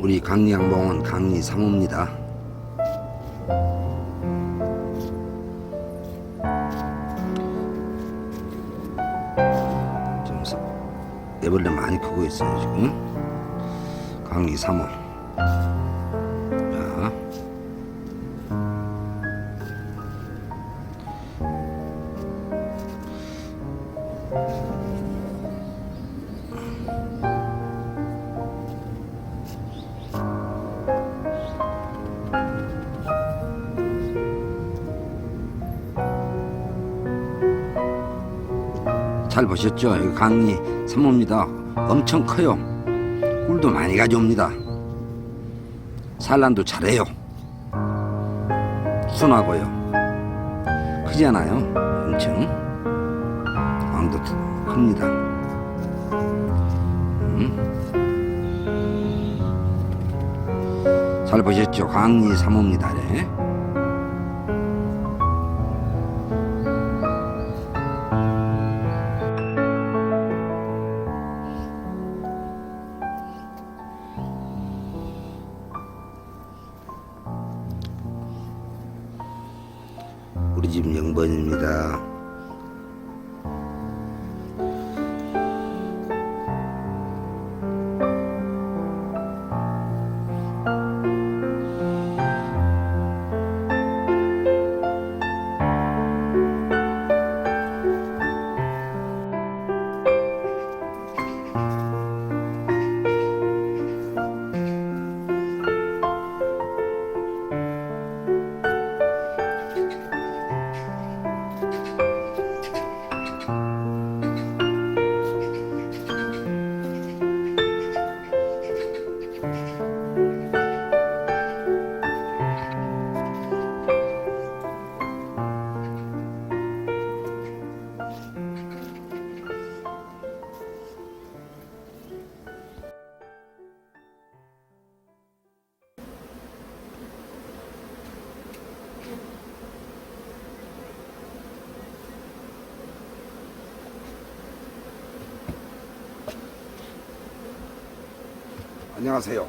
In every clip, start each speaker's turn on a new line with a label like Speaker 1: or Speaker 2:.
Speaker 1: 우리 강리양봉은 강리 3호입니다. 지금 사- 애벌레 많이 크고 있어요 지금. 강리 3호. 잘 보셨죠? 여기 강리 3호입니다. 엄청 커요. 꿀도 많이 가져옵니다. 산란도 잘해요. 순하고요. 크지 않아요? 엄청. 왕도 큽니다. 음. 잘 보셨죠? 강리 3호입니다. 네. 우리 집 영번입니다. 안녕하세요.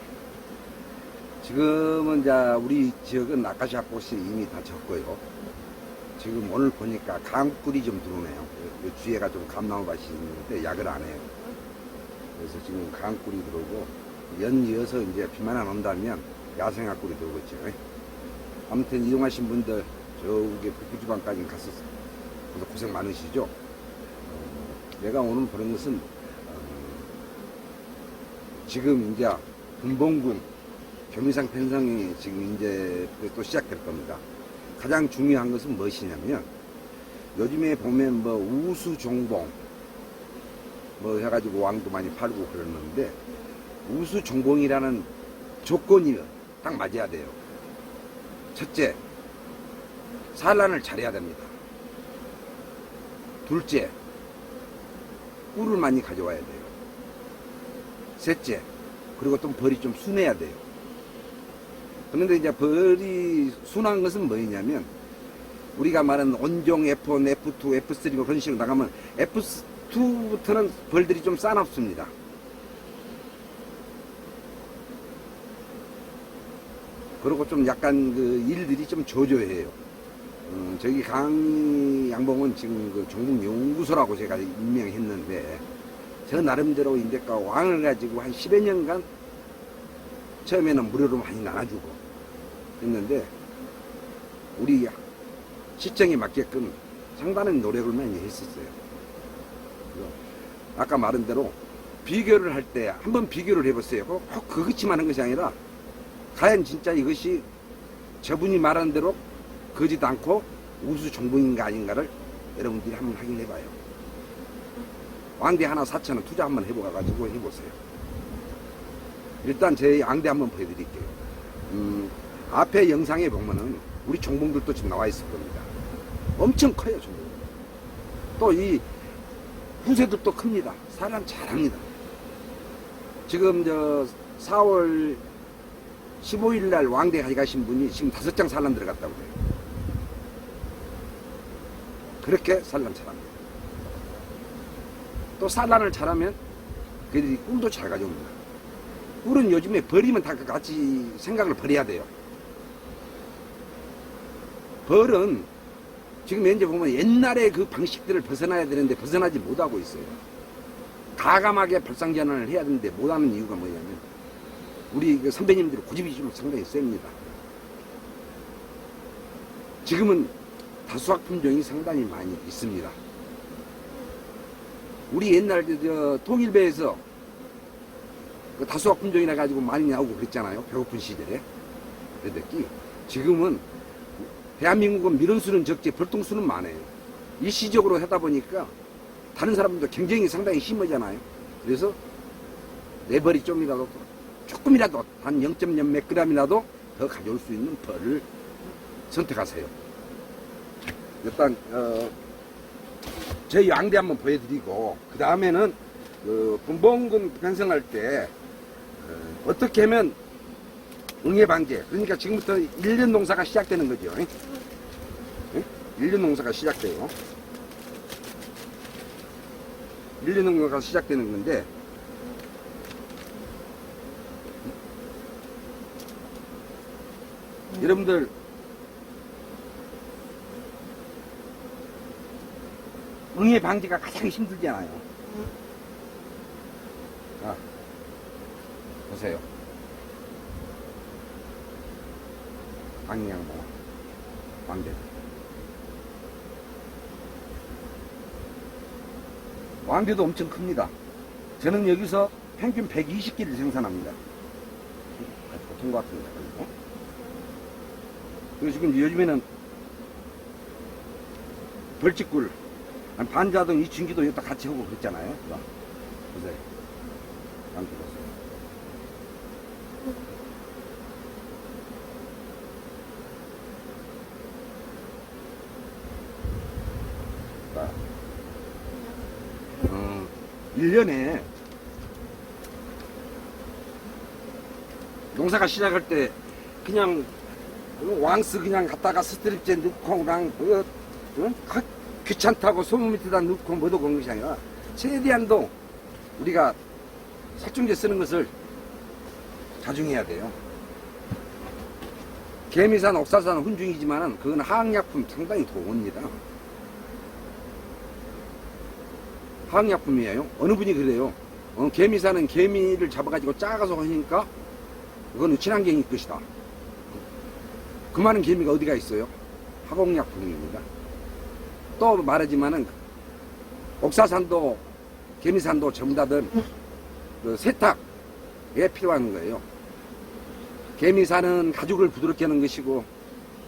Speaker 1: 지금은 이제 우리 지역은 아카시아 꽃이 이미 다 졌고요. 지금 오늘 보니까 강꿀이 좀 들어오네요. 뒤에가 좀 감나무 밭이 있는데 약을 안 해요. 그래서 지금 강꿀이 들어오고 연이어서 이제 비만 안 온다면 야생화 꿀이 들어오고 있죠. 아무튼 이용하신 분들 저기 북부지방까지 갔었어요. 고생 많으시죠? 어, 내가 오늘 보는 것은 어, 지금 이제 분봉군 겸이상 편성이 지금 이제 또 시작될 겁니다. 가장 중요한 것은 무엇이냐면 요즘에 보면 뭐 우수 종봉 뭐 해가지고 왕도 많이 팔고 그러는데 우수 종봉이라는 조건이 딱 맞아야 돼요. 첫째, 산란을 잘해야 됩니다. 둘째, 꿀을 많이 가져와야 돼요. 셋째, 그리고 또 벌이 좀 순해야 돼요. 그런데 이제 벌이 순한 것은 뭐냐면 우리가 말하는 온종 F1, F2, F3 뭐 그런 식으로 나가면 F2부터는 벌들이 좀 싸납습니다. 그리고 좀 약간 그 일들이 좀 저조해요. 음, 저기 강 양봉은 지금 그 종북 연구소라고 제가 임명했는데 저 나름대로 인데까 왕을 가지고 한 10여 년간 처음에는 무료로 많이 나눠주고 했는데 우리 시청에 맞게끔 상당한 노력을 많이 했었어요. 아까 말한 대로 비교를 할 때 한번 비교를 해보세요. 꼭 그것만 하는 것이 아니라 과연 진짜 이것이 저분이 말한 대로 거짓 않고 우수 정봉인가 아닌가를 여러분들이 한번 확인해봐요. 왕대 하나 4천원 투자 한번 해봐가지고 해보세요. 일단 제 양대 한번 보여드릴게요. 음, 앞에 영상에 보면은 우리 종봉들도 지금 나와 있을 겁니다. 엄청 커요, 종봉. 또이 후세들도 큽니다. 사람 잘합니다. 지금 저 4월 15일 날 왕대 가져가신 분이 지금 다섯 장 산란 들어갔다고 그래요. 그렇게 산란 잘합니다. 또 산란을 잘하면 그들이 꿀도 잘 가져옵니다. 꿀은 요즘에 버리면 다 같이 생각을 버려야 돼요. 벌은 지금 현재 보면 옛날에 그 방식들을 벗어나야 되는데 벗어나지 못하고 있어요. 가감하게 발상전환을 해야 되는데 못하는 이유가 뭐냐면 우리 그 선배님들의 고집이 좀 상당히 셉니다. 지금은 다수학 품종이 상당히 많이 있습니다. 우리 옛날 그저 통일배에서 그 다수학 품종이라 가지고 많이 나오고 그랬잖아요. 배고픈 시절에. 그랬더니 지금은 대한민국은 밀원수는 적지 벌통수는 많아요. 일시적으로 하다 보니까 다른 사람들도 경쟁이 상당히 심하잖아요. 그래서 레버리 좀이라도 조금이라도 한 0.0몇 그램이라도 더 가져올 수 있는 벌을 선택하세요. 일단 어, 제 양대 한번 보여드리고 그 다음에는 그 분봉군 편성할 때 어, 어떻게 하면 응애 방제 그러니까 지금부터 1년 농사가 시작되는 거죠. 예? 1년 농사가 시작돼요. 1년 농사가 시작되는 건데 여러분들 응애 방지가 가장 힘들잖아요. 자, 보세요. 방향 뭐 왕대. 왕대도 엄청 큽니다. 저는 여기서 평균 120개를 생산합니다. 보통 것 같은데. 그리고. 그리고 지금 요즘에는 벌집꿀, 반자동 이춘기도 여기다 같이 하고 그랬잖아요. 봐. 보세요. 보세요. 자, 어, 1년에 농사가 시작할 때 그냥 왕스 그냥 갖다가 스트립째 넣고 그냥 그, 어? 그 귀찮다고 소문 밑에다 넣고 뭐도 그런 것이 아니라 최대한도 우리가 살충제 쓰는 것을 자중해야 돼요. 개미산, 옥사산 훈중이지만은 그건 화학약품 상당히 좋습니다. 화학약품이에요. 어느 분이 그래요. 어, 개미사는 개미를 잡아가지고 작아서 하니까 그거는 친환경이 것이다. 그 많은 개미가 어디가 있어요? 화공약품입니다. 또 말하지만은 옥사산도 개미산도 전부 다들 그 세탁에 필요한 거예요. 개미산은 가죽을 부드럽게 하는 것이고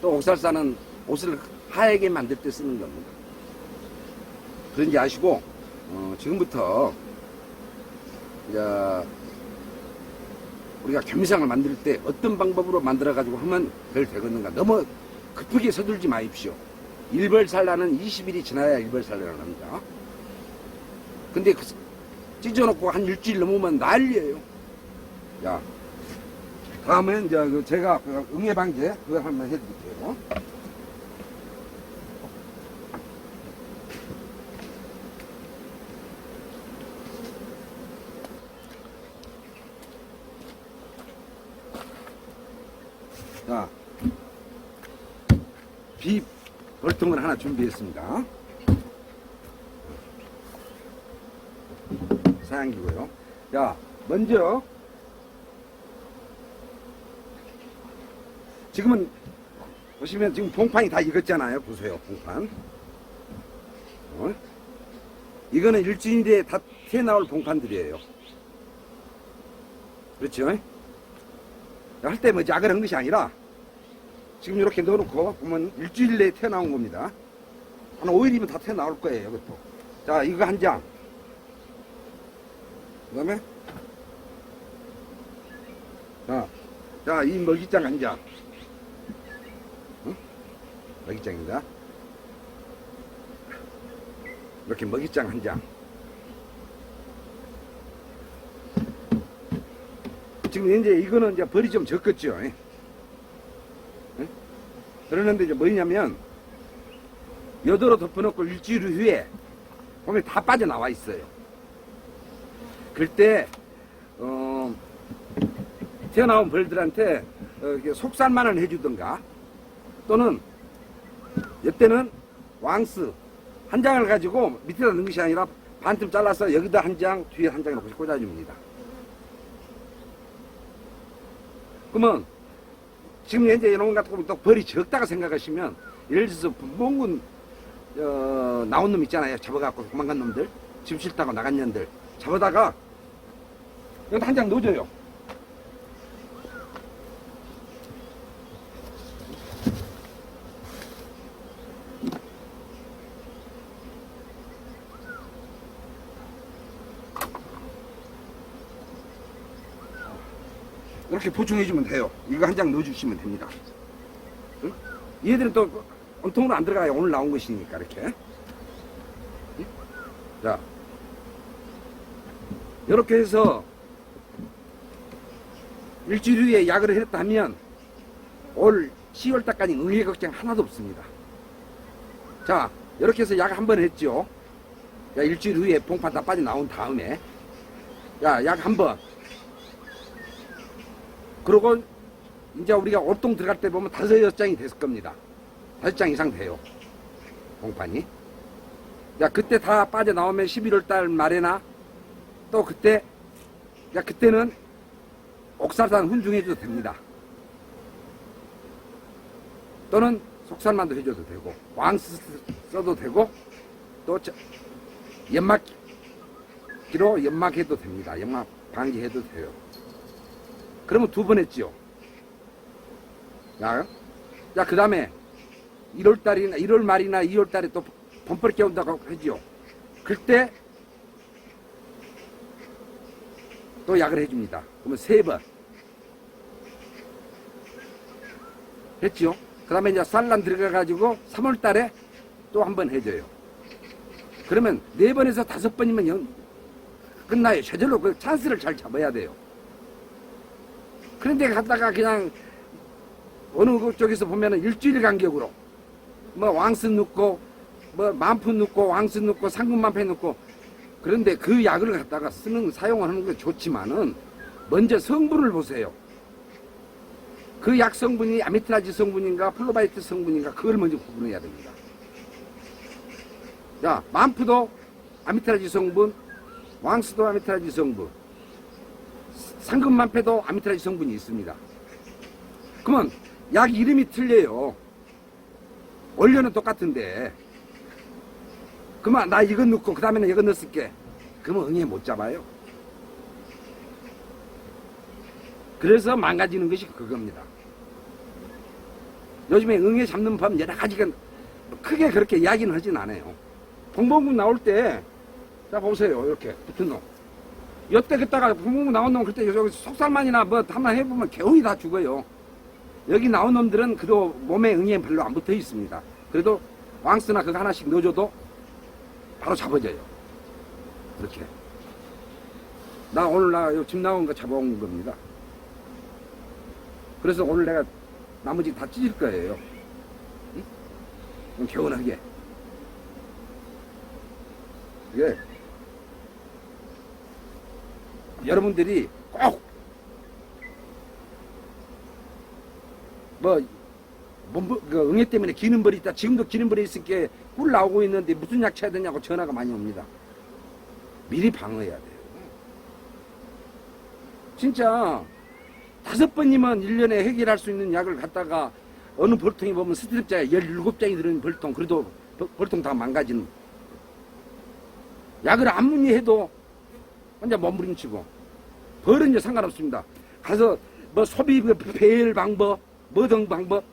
Speaker 1: 또 옥살산은 옷을 하얗게 만들 때 쓰는 겁니다. 그런지 아시고 어, 지금부터 이제 우리가 겸상을 만들 때 어떤 방법으로 만들어 가지고 하면 별 되겠는가 너무 급하게 서둘지 마십시오. 일벌살라는 20일이 지나야 일벌살라를 합니다. 근데 그 찢어놓고 한 일주일 넘으면 난리예요. 자, 다음엔 이제 그 제가 그 응애방제 그거 한번 해드릴게요. 자, 비 벌통을 하나 준비했습니다. 사양기고요. 자, 먼저 지금은 보시면 지금 봉판이 다 익었잖아요. 보세요, 봉판. 어? 이거는 일주일에 다 튀어나올 봉판들이에요. 그렇죠? 할 때뭐 작은 것이 아니라 지금 이렇게 넣어놓고 보면 일주일 내에 튀어나온 겁니다. 한 5일이면 다 튀어나올 거예요, 이것도. 자, 이거 한 장. 그 다음에, 자, 자, 이 먹이장 한 장. 응? 먹이장입니다. 이렇게 먹이장 한 장. 지금 이제 이거는 이제 벌이 좀 적겠죠. 그러는데 이제 뭐냐면 여도로 덮어놓고 일주일 후에 보면 다 빠져나와 있어요. 그때 어 튀어나온 벌들한테 어, 이렇게 속살만을 해주든가 또는 이때는 왕스 한 장을 가지고 밑에다 넣는 것이 아니라 반틈 잘라서 여기다 한 장, 뒤에 한 장을 꽂아줍니다. 그러면 지금 현재 이런 같은 거또 벌이 적다가 생각하시면 예를 들어서 분봉군 어, 나온 놈 있잖아요. 잡아갖고 도망간 놈들 집 싫다고 나간 년들 잡아다가 여기다 한장 넣어줘요. 이렇게 보충해주면 돼요. 이거 한 장 넣어주시면 됩니다. 응? 얘들은 또 온통으로 안 들어가요. 오늘 나온 것이니까 이렇게. 응? 자, 이렇게 해서 일주일 후에 약을 했다 하면 올 10월 달까지 응애 걱정 하나도 없습니다. 자, 이렇게 해서 약 한 번 했죠. 야, 일주일 후에 봉판 다 빠져 나온 다음에 야, 약 한 번. 그리고 이제 우리가 옥동 들어갈 때 보면 다섯 여섯 장이 됐을 겁니다. 다섯 장 이상 돼요. 공판이. 야, 그때 다 빠져나오면 11월 달 말에나 또 그때, 야, 그때는 옥살산 훈중해줘도 됩니다. 또는 속살만도 해줘도 되고, 왕 쓰- 써도 되고, 또 저- 연막 기로 연막해도 됩니다. 연막 방지해도 돼요. 그러면 두 번 했지요. 야, 야, 그 다음에 1월 달이나 1월 말이나 2월 달에 또 범퍼를 깨운다고 하지요. 그때 또 약을 해줍니다. 그러면 세 번. 했지요. 그 다음에 이제 산란 들어가가지고 3월 달에 또 한 번 해줘요. 그러면 네 번에서 다섯 번이면 영, 끝나요. 저절로 그 찬스를 잘 잡아야 돼요. 그런데 갔다가 그냥 어느 그 쪽에서 보면은 일주일 간격으로 뭐 왕스 넣고 뭐 만푸 넣고 왕스 넣고 상금만패 넣고 그런데 그 약을 갖다가 쓰는 사용하는 게 좋지만은 먼저 성분을 보세요. 그 약 성분이 아미트라지 성분인가 플로바이트 성분인가 그걸 먼저 구분해야 됩니다. 자, 만푸도 아미트라지 성분, 왕스도 아미트라지 성분, 상금만패도 아미트라지 성분이 있습니다. 그러면 약 이름이 틀려요. 원료는 똑같은데. 그러면 나 이거 넣고 그 다음에는 이거 넣었을게. 그러면 응애 못 잡아요. 그래서 망가지는 것이 그겁니다. 요즘에 응애 잡는 법 여러 가지가 크게 그렇게 이야기는 하진 않아요. 봉봉군 나올 때, 자 보세요. 이렇게 붙은 놈. 여태 그다가 부모 나온 놈 그때 여기 속살만이나 뭐 한번 해보면 개운이 다 죽어요. 여기 나온 놈들은 그도 몸에 응에 별로 안 붙어 있습니다. 그래도 왕스나 그거 하나씩 넣어줘도 바로 잡아져요. 이렇게. 나 오늘 나 집 나온 거 잡아온 겁니다. 그래서 오늘 내가 나머지 다 찢을 거예요. 응? 개운하게. 이게 여러분들이 꼭, 뭐, 몸, 그 응애 때문에 기는 벌이 있다. 지금도 기는 벌이 있으니까 꿀 나오고 있는데 무슨 약 쳐야 되냐고 전화가 많이 옵니다. 미리 방어해야 돼요. 진짜, 다섯 번이면 1년에 해결할 수 있는 약을 갖다가 어느 벌통에 보면 스트랩자에 17장이 들어있는 벌통, 그래도 벌- 벌통 다 망가지는. 약을 아무리 해도 혼자 몸부림치고 벌은 이제 상관없습니다. 가서 뭐 소비 그 배열 방법, 뭐 등 방법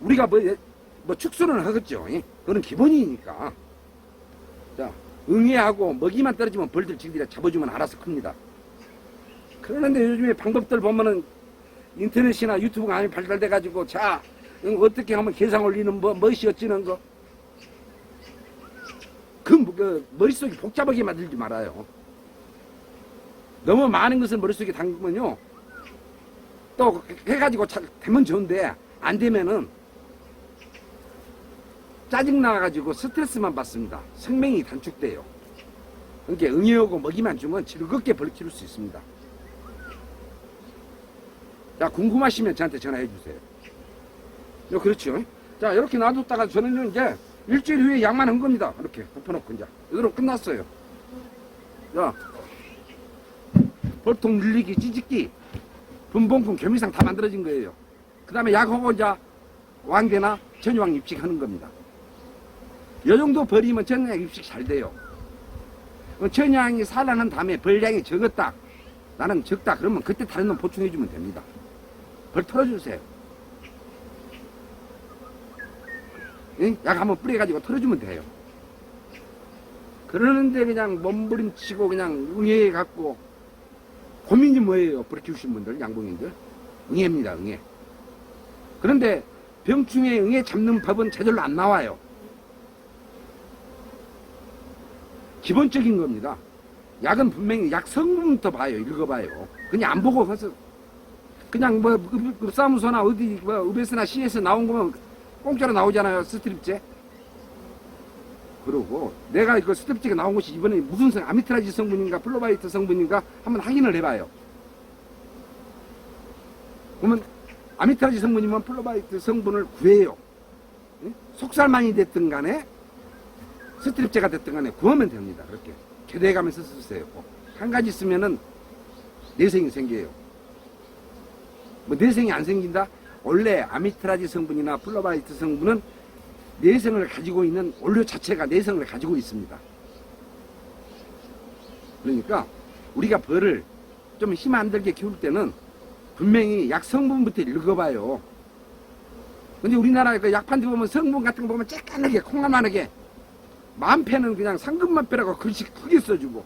Speaker 1: 우리가 뭐, 예- 뭐 축소는 하겠죠. 예? 그건 기본이니까. 자, 응애하고 먹이만 떨어지면 벌들 지들이 잡아주면 알아서 큽니다. 그런데 요즘에 방법들 보면은 인터넷이나 유튜브가 많이 발달돼가지고 자, 응, 어떻게 하면 계산 올리는 뭐, 멋이 어찌는 거. 그, 뭐, 그 머릿속이 복잡하게 만들지 말아요. 너무 많은 것을 머릿속에 담그면요. 또 해가지고 차- 되면 좋은데 안 되면은 짜증나가지고 스트레스만 받습니다. 생명이 단축돼요. 그러니까 응애하고 먹이만 주면 즐겁게 벌 키울 수 있습니다. 자, 궁금하시면 저한테 전화해 주세요. 요, 그렇죠. 자, 이렇게 놔뒀다가 저는 이제 일주일 후에 약만 한 겁니다. 이렇게 덮어놓고 이제. 이대로 끝났어요. 자, 볼통 늘리기, 찌집기, 분봉품, 겸이상 다 만들어진 거예요. 그 다음에 약하고 이제 왕대나 전유왕 입식하는 겁니다. 이 정도 버리면 전유왕 입식 잘 돼요. 어, 전유왕이 살아난 다음에 벌량이 적었다. 나는 적다. 그러면 그때 다른 놈 보충해주면 됩니다. 벌 털어주세요. 응? 약 한번 뿌려가지고 털어주면 돼요. 그러는데 그냥 몸부림치고 그냥 응애 갖고 고민이 뭐예요? 버리 키우신 분들, 양봉인들. 응애입니다, 응애. 그런데 병충해 응애 잡는 법은 제대로 안 나와요. 기본적인 겁니다. 약은 분명히 약 성분부터 봐요. 읽어봐요. 그냥 안 보고 가서 그냥 뭐 읍- 읍사무소나 어디 뭐 읍에서나 시에서 나온 거면 공짜로 나오잖아요. 스트립제. 그러고 내가 이거 스트립제가 나온 것이 이번에 무슨 성 아미트라지 성분인가 플로바이트 성분인가 한번 확인을 해봐요. 그러면 아미트라지 성분이면 플로바이트 성분을 구해요. 예? 속살만이 됐든 간에 스트립제가 됐든 간에 구하면 됩니다. 그렇게 교대해가면서 쓰세요. 꼭. 한 가지 쓰면은 내생이 생겨요. 뭐 내생이 안 생긴다? 원래 아미트라지 성분이나 플로바이트 성분은 내성을 가지고 있는 원료 자체가 내성을 가지고 있습니다. 그러니까 우리가 벌을 좀 힘 안 들게 키울 때는 분명히 약 성분부터 읽어봐요. 근데 우리나라 그 약판지 보면 성분 같은 거 보면 쬐깐하게 콩알만하게 만패는 그냥 상급만패라고 글씨 크게 써주고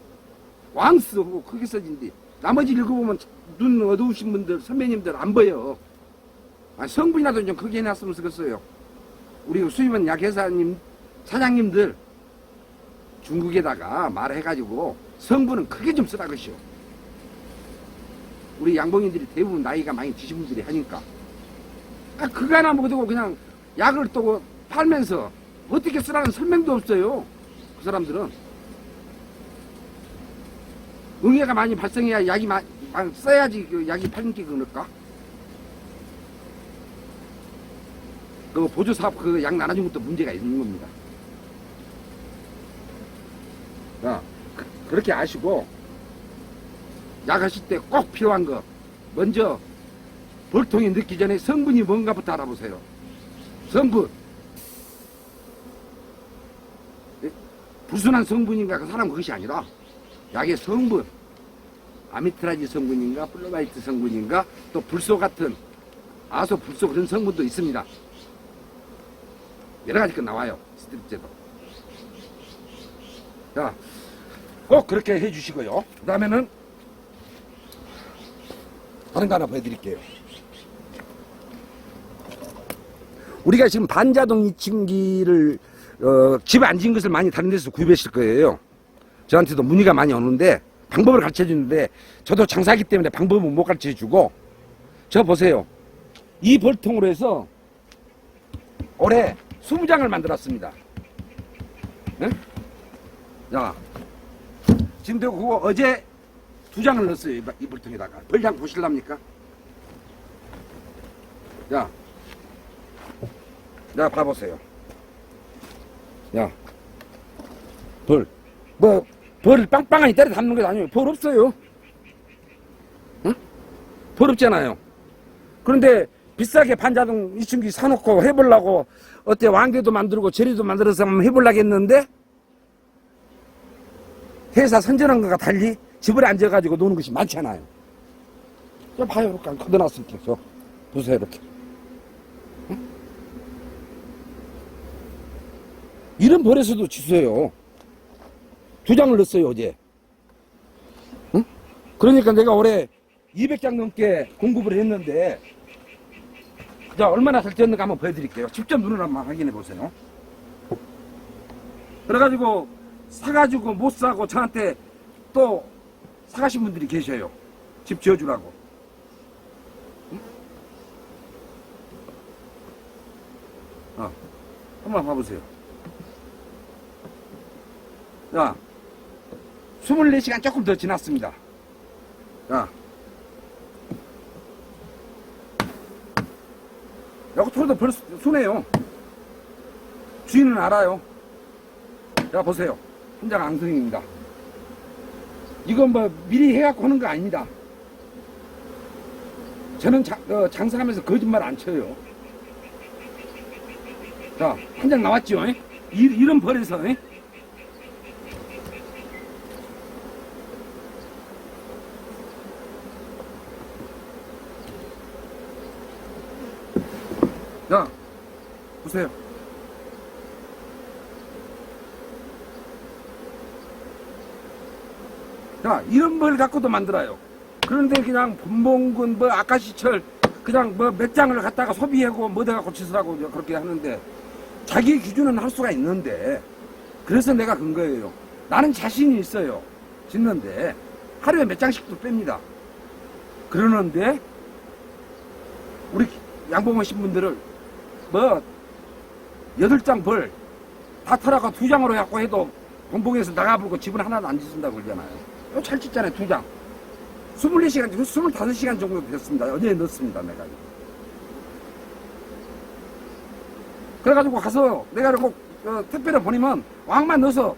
Speaker 1: 왕스 하고 크게 써진디 나머지 읽어보면 눈 어두우신 분들 선배님들 안 보여 아, 성분이라도 좀 크게 해놨으면 좋겠어요 우리 수입은 약회사님 사장님들 중국에다가 말해가지고 성분은 크게 좀 쓰라 그시오 우리 양봉인들이 대부분 나이가 많이 드신 분들이 하니까 아, 그거 하나 못하고 그냥 약을 또 팔면서 어떻게 쓰라는 설명도 없어요. 그 사람들은. 응애가 많이 발생해야 약이 마, 마- 써야지 그 약이 팔기 그럴까? 그 보조 사업 그 약 나눠준 것도 문제가 있는 겁니다. 자, 그, 그렇게 아시고, 약 하실 때 꼭 필요한 거, 먼저, 볼통이 늦기 전에 성분이 뭔가부터 알아보세요. 성분. 예? 불순한 성분인가 그 사람 그것이 아니라 약의 성분 아미트라지 성분인가 플로바이트 성분인가 또 불소 같은 아소 불소 그런 성분도 있습니다 여러 가지 거 나와요 스트립제도 자 꼭 그렇게 해 주시고요 그 다음에는 다른 거 하나 보여드릴게요 우리가 지금 반자동 이층기를 어, 집에 앉은 것을 많이 다른 데서 구입했을 거예요. 저한테도 문의가 많이 오는데 방법을 가르쳐 주는데 저도 장사하기 때문에 방법은 못 가르쳐 주고 저 보세요. 이 벌통으로 해서 올해 20장을 만들었습니다. 네? 자, 지금 도 그거 어제 두 장을 넣었어요. 이 바- 이 벌통에다가. 벌장 보실랍니까? 자, 자, 봐보세요. 야, 벌. 뭐, 벌을 빵빵하니 때려 담는 게 아니에요. 벌 없어요. 응? 벌 없잖아요. 그런데 비싸게 반자동 이층기 사놓고 해보려고 어때 왕대도 만들고 제리도 만들어서 한번 해보려고 했는데 회사 선전한 것과 달리 집을 앉아가지고 노는 것이 많잖아요. 저 봐요. 이렇게 걷어놨을게. 저. 보세요. 이렇게. 이런 벌에서도 지수해요. 두 장을 넣었어요, 어제. 응? 그러니까 내가 올해 200장 넘게 공급을 했는데, 자, 얼마나 잘 되었는가 한번 보여드릴게요. 직접 눈으로 한번 확인해 보세요. 그래가지고, 사가지고 못 사고 저한테 또 사가신 분들이 계셔요. 집 지어주라고. 응? 어, 한번 봐보세요. 자, 24시간 조금 더 지났습니다. 자,
Speaker 2: 풀어도 벌 손해요. 주인은 알아요. 자, 보세요. 현장 앙성입니다. 이건 뭐 미리 해갖고 하는 거 아닙니다. 저는 자- 어, 장사하면서 거짓말 안 쳐요. 자, 한 장 나왔죠? 이, 이런 벌에서. 에? 자, 보세요. 자, 이런 벌 갖고도 만들어요. 그런데 그냥 분봉군, 뭐, 아까시철, 그냥 뭐 몇 장을 갖다가 소비하고 뭐다 갖고 치으라고 그렇게 하는데, 자기 기준은 할 수가 있는데, 그래서 내가 근 거예요. 나는 자신이 있어요. 짓는데, 하루에 몇 장씩도 뺍니다. 그러는데, 우리 양봉하신 분들을, 뭐, 여덟 장 벌, 다 털어가 두 장으로 갖고 해도 공봉에서 나가불고 집은 하나도 안 짓는다고 그러잖아요. 잘 짓잖아요, 두 장. 24시간, 25시간 정도 됐습니다. 어제 넣었습니다, 내가. 그래가지고 가서 내가 꼭 어, 택배를 보내면 왕만 넣어서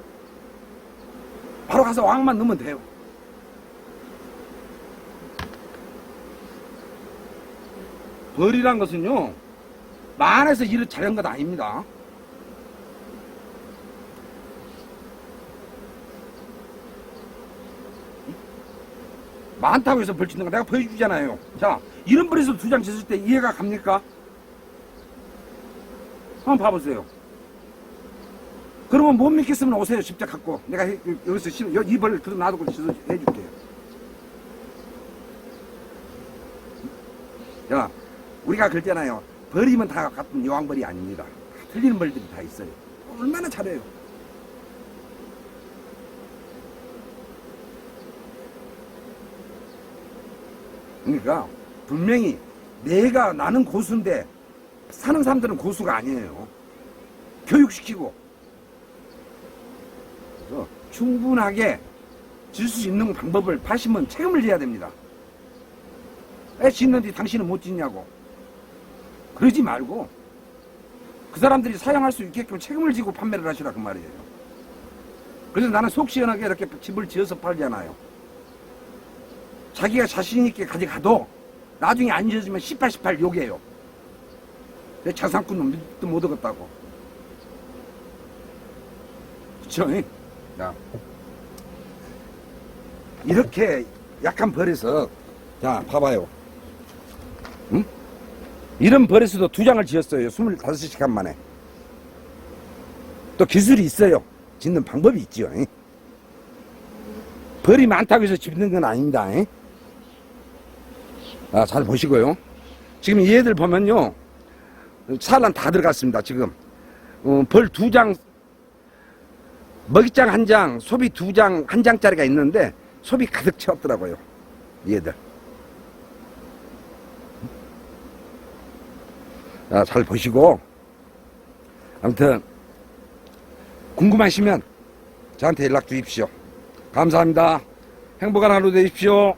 Speaker 2: 바로 가서 왕만 넣으면 돼요. 벌이란 것은요, 만에서 일을 잘한 것 아닙니다. 많다고 해서 벌 짓는 거 내가 보여주잖아요. 자, 이런 벌에서 두장 짓을 때 이해가 갑니까? 한번 봐보세요. 그러면 못 믿겠으면 오세요. 직접 갖고. 내가 해- 여기서 심, 여- 이 벌을 그럼 놔두고 씻어 해줄게요. 자, 우리가 그랬잖아요. 벌이면 다 같은 여왕벌이 아닙니다. 틀리는 벌들이 다 있어요. 얼마나 잘해요. 그러니까 분명히 내가 나는 고수인데 사는 사람들은 고수가 아니에요. 교육시키고 그래서 충분하게 질 수 있는 방법을 파시면 책임을 져야 됩니다. 왜 짓는데 당신은 못 짓냐고 그러지 말고 그 사람들이 사용할 수 있게끔 책임을 지고 판매를 하시라 그 말이에요. 그래서 나는 속 시원하게 이렇게 집을 지어서 팔잖아요. 자기가 자신 있게 가져가도 나중에 안 지어지면 18, 18 욕이에요. 내 자산꾼은 밑도 못 얻었다고. 그쵸? 잉? 자. 이렇게 약한 벌에서, 자, 봐봐요. 응? 이런 벌에서도 두 장을 지었어요. 25시간 만에. 또 기술이 있어요. 짓는 방법이. 잉? 벌이 많다고 해서 짓는 건 아닙니다. 잉? 아, 잘 보시고요. 지금 얘들 보면요. 산란 다 들어갔습니다, 지금. 어, 벌두 장, 먹이장 한 장, 소비 두 장, 한 장짜리가 있는데, 소비 가득 채웠더라고요. 얘들. 아, 잘 보시고. 아무튼, 궁금하시면 저한테 연락 주십시오. 감사합니다. 행복한 하루 되십시오.